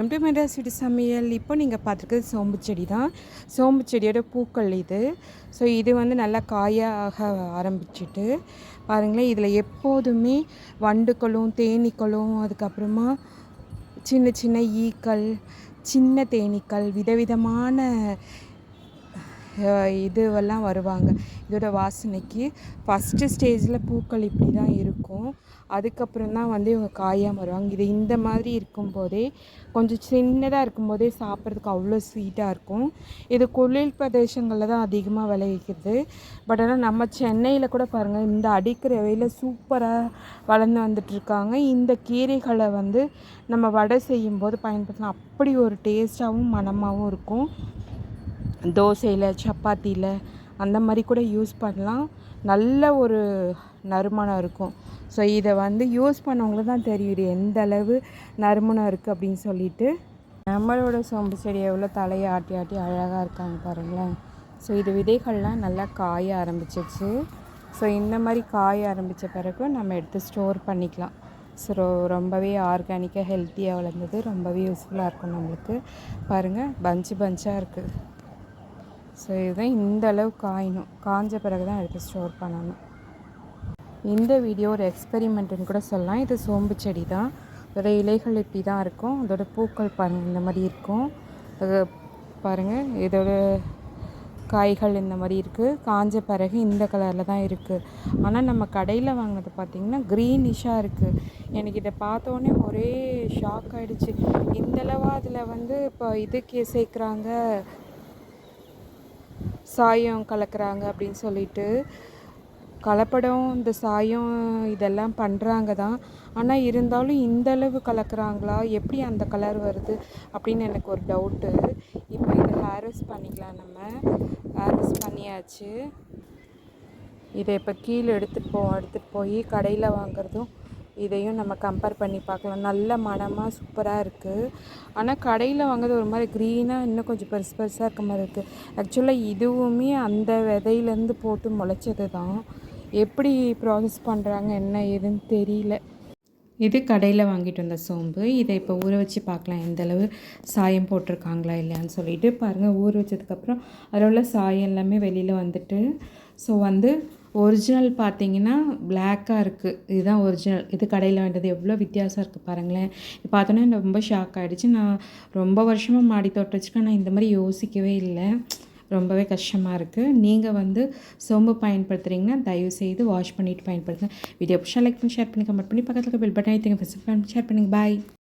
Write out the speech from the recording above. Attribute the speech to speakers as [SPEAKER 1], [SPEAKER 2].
[SPEAKER 1] Empty Madras வீட்டு சமையல் இப்போ நீங்கள் பார்த்துருக்குறது சோம்பு செடி தான். சோம்பு செடியோட பூக்கள் இது. ஸோ இது வந்து நல்லா காயாக ஆரம்பிச்சிட்டு பாருங்களேன் இதில் எப்போதுமே வண்டுக்களும் தேனீக்களும் அதுக்கப்புறமா சின்ன சின்ன ஈக்கள் சின்ன தேனீக்கள் விதவிதமான இதுவெல்லாம் வருவாங்க. இதோட வாசனைக்கு ஃபஸ்ட்டு ஸ்டேஜில் பூக்கள் இப்படி தான் இருக்கும். அதுக்கப்புறம் தான் வந்து இவங்க காயாக வருவாங்க இது இந்த மாதிரி இருக்கும்போதே கொஞ்சம் சின்னதாக இருக்கும்போதே சாப்பிட்றதுக்கு அவ்வளோ ஸ்வீட்டாக இருக்கும். இது குளிர் பிரதேசங்களில் தான் அதிகமாக விளைவிக்கிறது. பட் ஆனால் நம்ம சென்னையில் கூட பாருங்கள் இந்த அடிக்கிற வெயில் சூப்பராக வளர்ந்து வந்துட்டுருக்காங்க. இந்த கீரைகளை வந்து நம்ம வடை செய்யும்போது பயன்படுத்தலாம். அப்படி ஒரு டேஸ்ட்டாகவும் மணமாகவும் இருக்கும். தோசையில் சப்பாத்தியில் அந்த மாதிரி கூட யூஸ் பண்ணலாம். நல்ல ஒரு நறுமணம் இருக்கும். ஸோ இதை வந்து யூஸ் பண்ணவங்களுக்கு தான் தெரியும். இது எந்த அளவு நறுமணம் இருக்குது அப்படின்னு சொல்லிட்டு. நம்மளோட சோம்பு செடி எவ்வளோ தலையை ஆட்டி ஆட்டி அழகாக இருக்காங்க பாருங்களேன். ஸோ இது விதைகள்லாம் நல்லா காய ஆரம்பிச்சிச்சு ஸோ இந்த மாதிரி காய ஆரம்பித்த பிறகு நம்ம எடுத்து ஸ்டோர் பண்ணிக்கலாம். ஸோ ரொம்பவே ஆர்கானிக்காக ஹெல்த்தியாக வளர்ந்தது. ரொம்பவே யூஸ்ஃபுல்லாக இருக்கும் நம்மளுக்கு. பாருங்கள் பஞ்சு பஞ்சாக இருக்குது ஸோ இதுதான் இந்த அளவு காயணும் காஞ்ச பிறகு தான் எடுத்து ஸ்டோர் பண்ணணும். இந்த வீடியோ ஒரு எக்ஸ்பெரிமெண்ட்டுன்னு கூட சொல்லலாம். இது சோம்பு செடி தான் அதோட இலைகள் இப்படி தான் இருக்கும். அதோட பூக்கள் பாருங்கள் இந்த மாதிரி இருக்கும். அது பாருங்கள் இதோட காய்கள் இந்த மாதிரி இருக்குது காஞ்ச பிறகு இந்த கலரில் தான் இருக்குது ஆனால் நம்ம கடையில் வாங்கினது பார்த்திங்கன்னா க்ரீனிஷாக இருக்குது எனக்கு இதை பார்த்தோன்னே ஒரே ஷாக் ஆகிடுச்சு இந்தளவாக அதில் வந்து இப்போ இதுக்கு சேர்க்குறாங்க. சாயம் கலக்கிறாங்க அப்படின்னு சொல்லிட்டு கலப்படம் இந்த சாயம் இதெல்லாம் பண்ணுறாங்க தான். ஆனால் இருந்தாலும் இந்த அளவு எப்படி அந்த கலர் வருது அப்படின்னு எனக்கு ஒரு டவுட்டு இப்போ இதை ஹேரஸ் பண்ணிக்கலாம் நம்ம. ஹேரஸ் பண்ணியாச்சு. இதை இப்போ கீழே எடுத்துகிட்டு போவோம் எடுத்துகிட்டு போய் கடையில் வாங்குறதும் இதையும் நம்ம கம்பேர் பண்ணி பார்க்கலாம். நல்ல மனமாக சூப்பராக இருக்குது ஆனால் கடையில் வாங்குறது ஒரு மாதிரி க்ரீனாக இன்னும் கொஞ்சம் பெருசு பெருசாக இருக்க மாதிரி இருக்குது ஆக்சுவலாக இதுவுமே அந்த விதையிலேருந்து போட்டு முளைச்சது தான் எப்படி ப்ராசஸ் பண்ணுறாங்க என்ன ஏதுன்னு தெரியல. இது கடையில் வாங்கிட்டு வந்த சோம்பு. இதை இப்போ ஊற வச்சு பார்க்கலாம். எந்தளவு சாயம் போட்டிருக்காங்களா இல்லையான்னு சொல்லிட்டு பாருங்கள் ஊற வச்சதுக்கப்புறம் அதில் உள்ள சாயம் எல்லாமே வெளியில் வந்துட்டு ஸோ வந்து ஒரிஜினல் பார்த்தீங்கன்னா பிளாக்காக இருக்குது இதுதான் ஒரிஜினல் இது கடையில் வேண்டது எவ்வளோ வித்தியாசம் இருக்குது பாருங்களேன். இது பார்த்தோன்னே எனக்கு ரொம்ப ஷாக் ஆகிடுச்சு நான் ரொம்ப வருஷமாக மாடி தோட்டம் வச்சுருக்கேன். நான் இந்த மாதிரி யோசிக்கவே இல்லை. ரொம்பவே கஷ்டமாக இருக்குது நீங்கள் வந்து சோம்பு பயன்படுத்துகிறீங்கன்னா தயவு செய்து வாஷ் பண்ணிவிட்டு பயன்படுத்துங்க. வீடியோ பிடிச்சா லைக் பண்ணி ஷேர் பண்ணி கமெண்ட் பண்ணி பக்கத்தில் பெல் பட்டன் ஐத்துங்க ஷேர் பண்ணுங்கள் பாய்